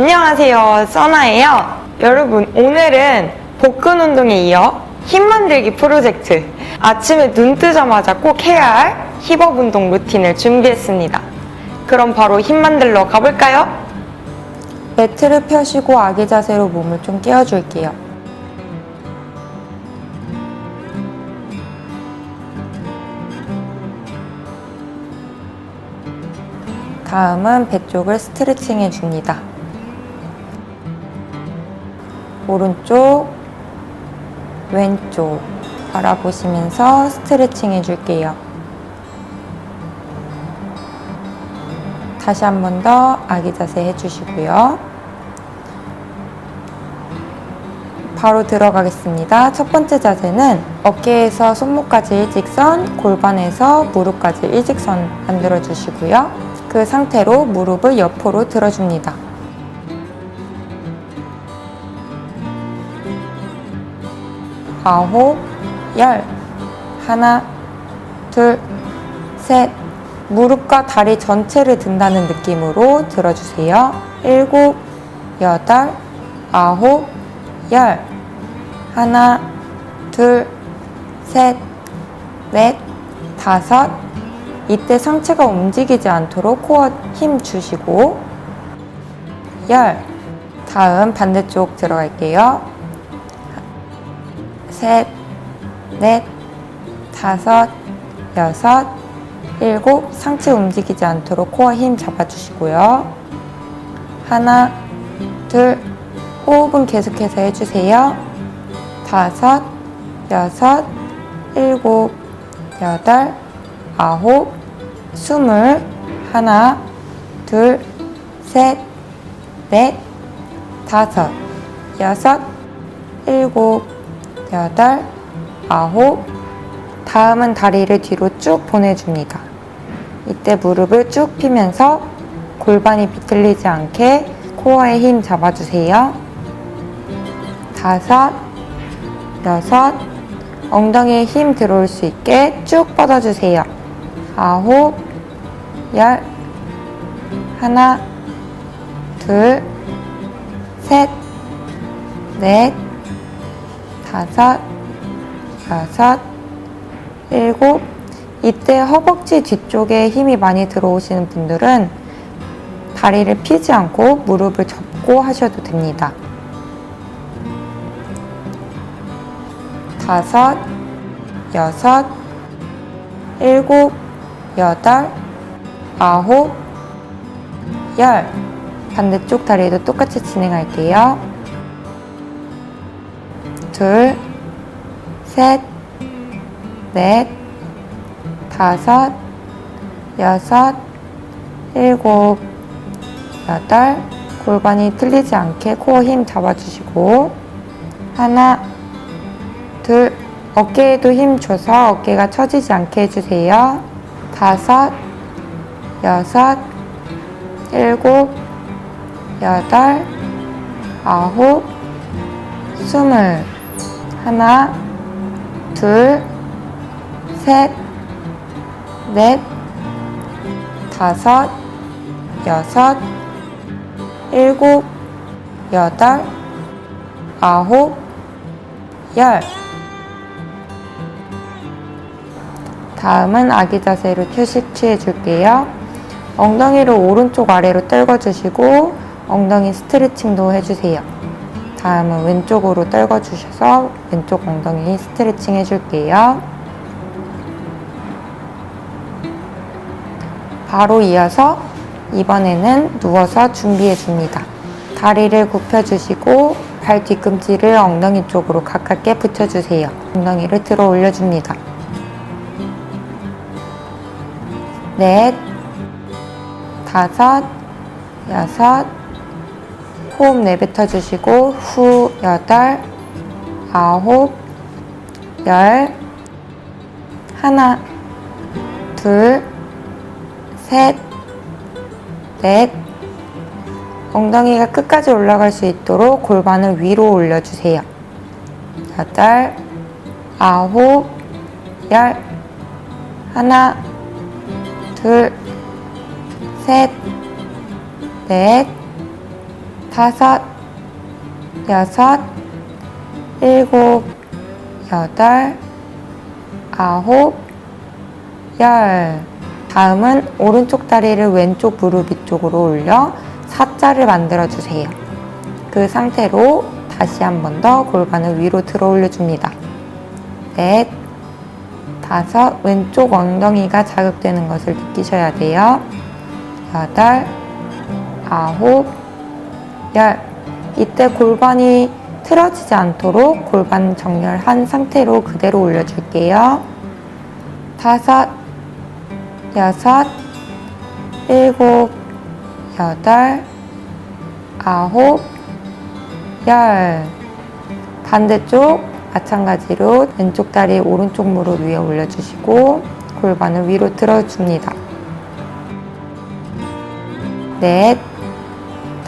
안녕하세요. 써나예요. 여러분, 오늘은 복근 운동에 이어 힘 만들기 프로젝트. 아침에 눈 뜨자마자 꼭 해야 할 힙업 운동 루틴을 준비했습니다. 그럼 바로 힘 만들러 가볼까요? 매트를 펴시고 아기 자세로 몸을 좀 깨워줄게요. 다음은 배 쪽을 스트레칭 해줍니다. 오른쪽, 왼쪽 바라보시면서 스트레칭 해줄게요. 다시 한 번 더 아기 자세 해주시고요. 바로 들어가겠습니다. 첫 번째 자세는 어깨에서 손목까지 일직선, 골반에서 무릎까지 일직선 만들어 주시고요. 그 상태로 무릎을 옆으로 들어줍니다. 아홉, 열. 하나, 둘, 셋. 무릎과 다리 전체를 든다는 느낌으로 들어주세요. 일곱, 여덟, 아홉, 열. 하나, 둘, 셋, 넷, 다섯. 이때 상체가 움직이지 않도록 코어 힘 주시고, 열. 다음 반대쪽 들어갈게요. 셋, 넷, 다섯, 여섯, 일곱. 상체 움직이지 않도록 코어 힘 잡아주시고요. 하나, 둘, 호흡은 계속해서 해주세요. 다섯, 여섯, 일곱, 여덟, 아홉, 스물, 하나, 둘, 셋, 넷, 다섯, 여섯, 일곱, 여덟, 아홉. 다음은 다리를 뒤로 쭉 보내줍니다. 이때 무릎을 쭉 펴면서 골반이 비틀리지 않게 코어에 힘 잡아주세요. 다섯, 여섯, 엉덩이에 힘 들어올 수 있게 쭉 뻗어주세요. 아홉, 열, 하나, 둘, 셋, 넷, 다섯, 여섯, 일곱. 이때 허벅지 뒤쪽에 힘이 많이 들어오시는 분들은 다리를 피지 않고 무릎을 접고 하셔도 됩니다. 다섯, 여섯, 일곱, 여덟, 아홉, 열. 반대쪽 다리도 똑같이 진행할게요. 둘, 셋, 넷, 다섯, 여섯, 일곱, 여덟. 골반이 틀리지 않게 코어 힘 잡아주시고, 하나, 둘, 어깨에도 힘 줘서 어깨가 처지지 않게 해주세요. 다섯, 여섯, 일곱, 여덟, 아홉, 스물. 하나, 둘, 셋, 넷, 다섯, 여섯, 일곱, 여덟, 아홉, 열. 다음은 아기 자세로 휴식 취해 줄게요. 엉덩이를 오른쪽 아래로 떨궈 주시고 엉덩이 스트레칭도 해주세요. 다음은 왼쪽으로 떨궈주셔서 왼쪽 엉덩이 스트레칭 해줄게요. 바로 이어서 이번에는 누워서 준비해 줍니다. 다리를 굽혀주시고 발 뒤꿈치를 엉덩이 쪽으로 가깝게 붙여주세요. 엉덩이를 들어 올려줍니다. 넷, 다섯, 여섯, 호흡 내뱉어 주시고 후 여덟, 아홉, 열, 하나, 둘, 셋, 넷, 엉덩이가 끝까지 올라갈 수 있도록 골반을 위로 올려주세요. 여덟, 아홉, 열, 하나, 둘, 셋, 넷, 다섯, 여섯, 일곱, 여덟, 아홉, 열. 다음은 오른쪽 다리를 왼쪽 무릎 위쪽으로 올려 사자를 만들어 주세요. 그 상태로 다시 한 번 더 골반을 위로 들어 올려 줍니다. 넷, 다섯, 왼쪽 엉덩이가 자극되는 것을 느끼셔야 돼요. 여덟, 아홉, 열. 이때 골반이 틀어지지 않도록 골반 정렬한 상태로 그대로 올려줄게요. 다섯, 여섯, 일곱, 여덟, 아홉, 열. 반대쪽 마찬가지로 왼쪽 다리 오른쪽 무릎 위에 올려주시고 골반을 위로 들어줍니다. 넷,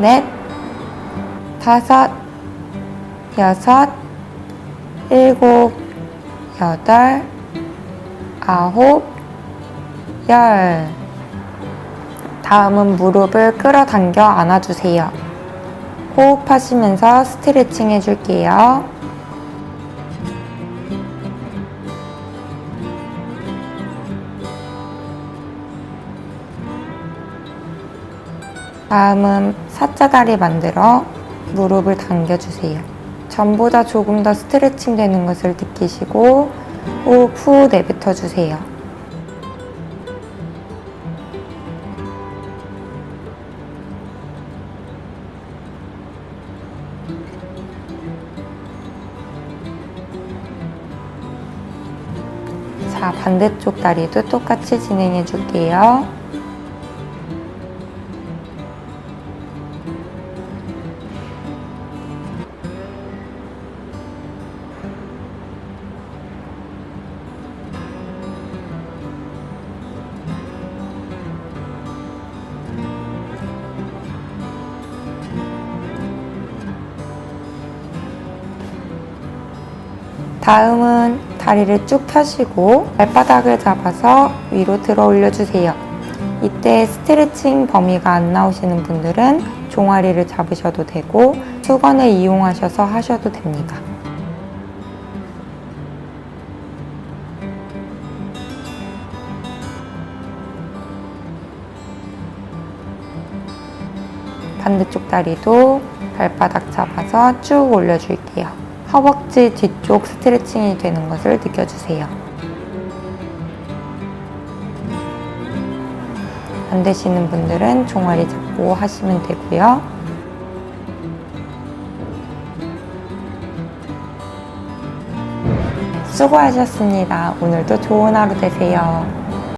넷, 다섯, 여섯, 일곱, 여덟, 아홉, 열. 다음은 무릎을 끌어당겨 안아주세요. 호흡하시면서 스트레칭 해줄게요. 다음은 사자다리 만들어 무릎을 당겨주세요. 전보다 조금 더 스트레칭 되는 것을 느끼시고 호흡 후 내뱉어 주세요. 자, 반대쪽 다리도 똑같이 진행해 줄게요. 다음은 다리를 쭉 펴시고 발바닥을 잡아서 위로 들어 올려주세요. 이때 스트레칭 범위가 안 나오시는 분들은 종아리를 잡으셔도 되고 수건을 이용하셔서 하셔도 됩니다. 반대쪽 다리도 발바닥 잡아서 쭉 올려줄게요. 허벅지 뒤쪽 스트레칭이 되는 것을 느껴주세요. 안 되시는 분들은 종아리 잡고 하시면 되고요. 수고하셨습니다. 오늘도 좋은 하루 되세요.